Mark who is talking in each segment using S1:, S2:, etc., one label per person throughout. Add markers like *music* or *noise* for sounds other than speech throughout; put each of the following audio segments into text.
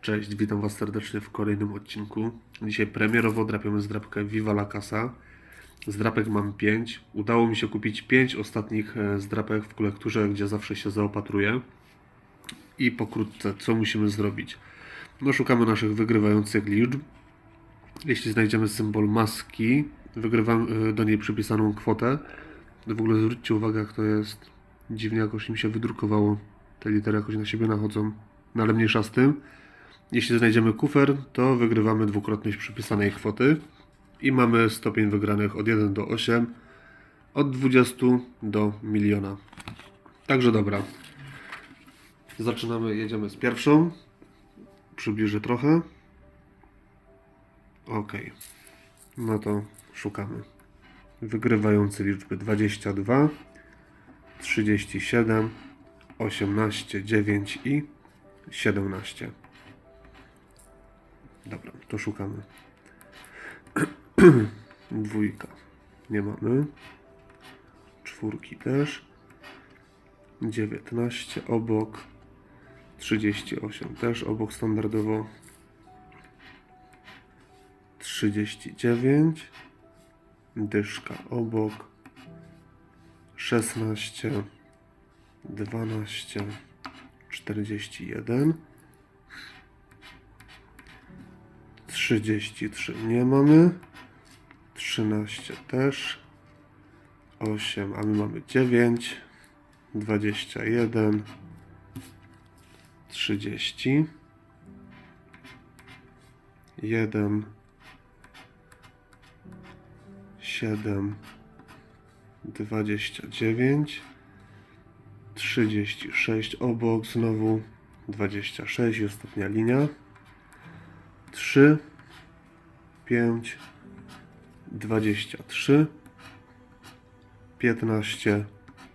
S1: Cześć, witam Was serdecznie w kolejnym odcinku. Dzisiaj premierowo drapiemy zdrapkę Viva la Casa. Zdrapek mam 5. Udało mi się kupić 5 ostatnich e, zdrapek w kolekturze, gdzie zawsze się zaopatruję. I pokrótce, co musimy zrobić? No, szukamy naszych wygrywających liczb. Jeśli znajdziemy symbol maski, wygrywamy e, do niej przypisaną kwotę. W ogóle zwróćcie uwagę, jak to jest dziwnie, jakoś im się wydrukowało. Te litery jakoś na siebie nachodzą. No ale mniejsza z tym. Jeśli znajdziemy kufer, to wygrywamy dwukrotność przypisanej kwoty i mamy stopień wygranych od 1 do 8, od 20 do miliona. Także dobra. Zaczynamy, jedziemy z pierwszą. Przybliżę trochę. Ok. No to szukamy. Wygrywający liczby 22, 37, 18, 9 i 17. Dobra, to szukamy. *clears throat* Dwójka. Nie mamy. Czwórki też. 19 obok. 38 też obok standardowo. 39. Dyszka obok. 16. 12. 41. 33 nie mamy. 13 też. 8, a my mamy 9. 21. 30. 1. 7. 29. 36 obok znowu. 26 i ostatnia linia. 3, 5, 23, 15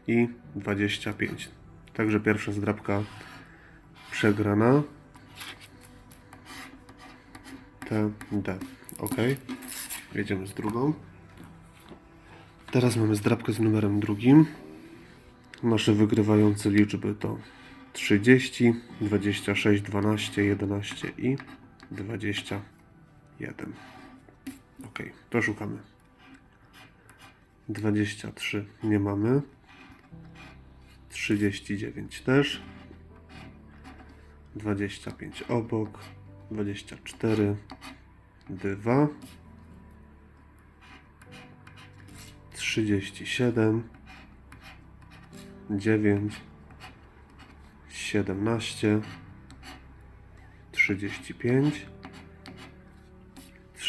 S1: i 25. Także pierwsza zdrabka przegrana. T, D. Ok. Jedziemy z drugą. Teraz mamy zdrabkę z numerem drugim. Nasze wygrywające liczby to 30, 26, 12, 11 i 21. Ok, to szukamy. 23 nie mamy. 39 też. 25 obok. 24 2 37 9 17 35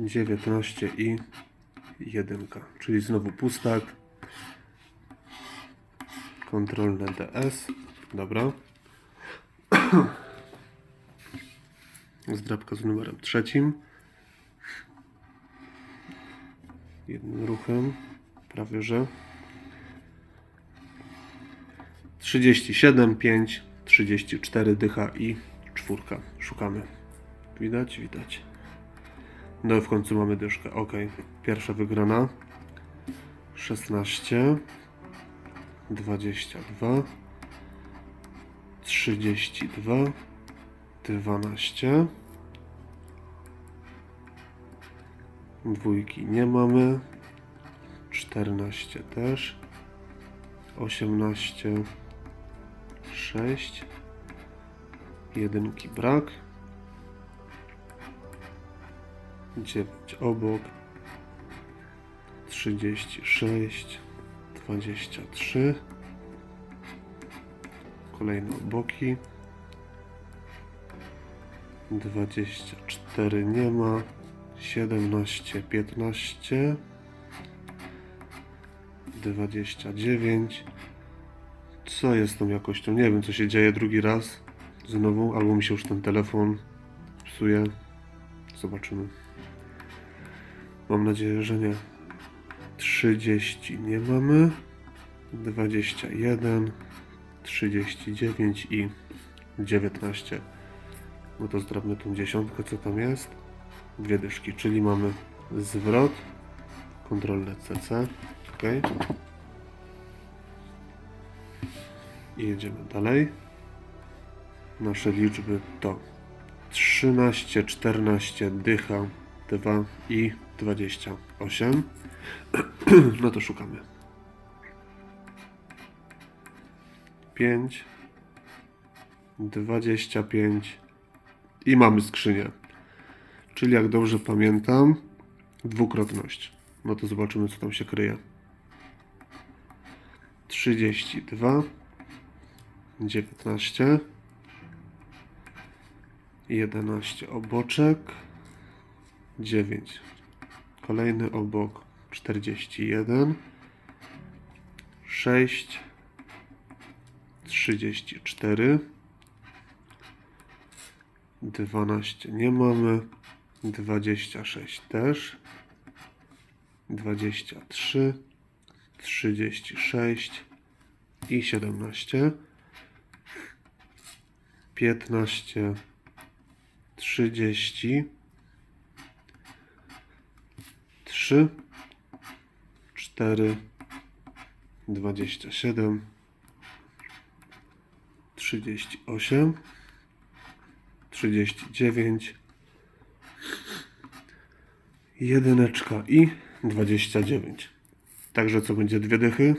S1: 19 i 1, czyli znowu pustak. Kontrolne DS. Dobra. Zdrabka z numerem trzecim. Jednym ruchem. Prawie że. 37, 5, 34 dycha i czwórka. Szukamy. Widać? Widać. No i w końcu mamy dyszkę. Ok. Pierwsza wygrana. 16. 22. 32. 12. Dwójki nie mamy. 14 też. 18. 6. Jedynki brak. 9 obok. 36. 23. Kolejne oboki. 24 nie ma. 17, 15. 29. Co jest tą jakością? Nie wiem, co się dzieje drugi raz. Znowu, albo mi się już ten telefon psuje. Zobaczymy. Mam nadzieję, że nie. 30 nie mamy. 21, 39 i 19. No to zdrobmy tą dziesiątkę, co tam jest. Dwie dyszki, czyli mamy zwrot, kontrolne CC. Ok. I jedziemy dalej. Nasze liczby to 13, 14, dycha, 2 i 28. *clears throat* No to szukamy. 5, 25 i mamy skrzynię. Czyli jak dobrze pamiętam, dwukrotność. No to zobaczymy, co tam się kryje. 32, 19, 11 oboczek, 9. Kolejny obok 41, 6, 34, 12 nie mamy, 26 też, 23, 36 i 17, 15, 30, 3, 4, 27, 38, 39, jedyneczka i 29. Także co będzie dwie dychy?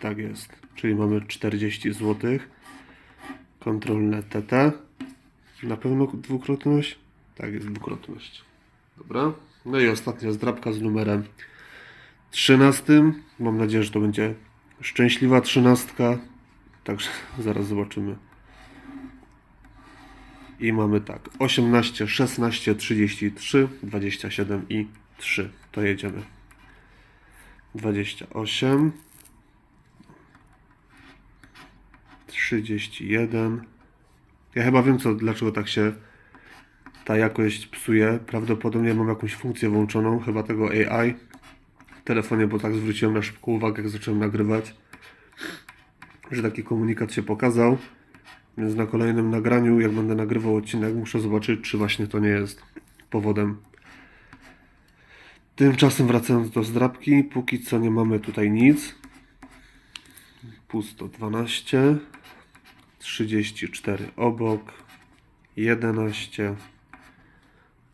S1: Tak jest. Czyli mamy 40 zł. Kontrolne TT. Na pewno dwukrotność? Tak, jest dwukrotność. Dobra. No i ostatnia zdrabka z numerem 13. Mam nadzieję, że to będzie szczęśliwa trzynastka. Także *laughs* zaraz zobaczymy. I mamy tak 18, 16, 33, 27 i 3. To jedziemy. 28 31 Ja chyba wiem co, dlaczego tak się ta jakość psuje. Prawdopodobnie mam jakąś funkcję włączoną, chyba tego AI w telefonie, bo tak zwróciłem na szybko uwagę, jak zacząłem nagrywać, że taki komunikat się pokazał. Więc na kolejnym nagraniu, jak będę nagrywał odcinek, muszę zobaczyć, czy właśnie to nie jest powodem. Tymczasem wracając do zdrabki, póki co nie mamy tutaj nic. Pusto 12, 34 obok, 11,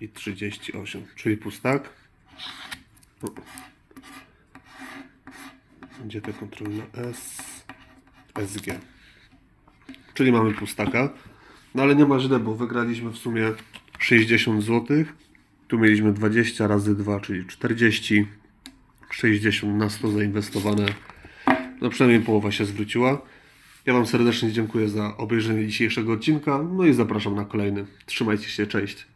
S1: i 38, czyli pustak. Gdzie te kontrolne S, SG. Czyli mamy pustaka. No ale nie ma źle, bo wygraliśmy w sumie 60 zł. Tu mieliśmy 20 razy 2, czyli 40. 60 na 100 zainwestowane. No przynajmniej połowa się zwróciła. Ja Wam serdecznie dziękuję za obejrzenie dzisiejszego odcinka. No i zapraszam na kolejny. Trzymajcie się, cześć.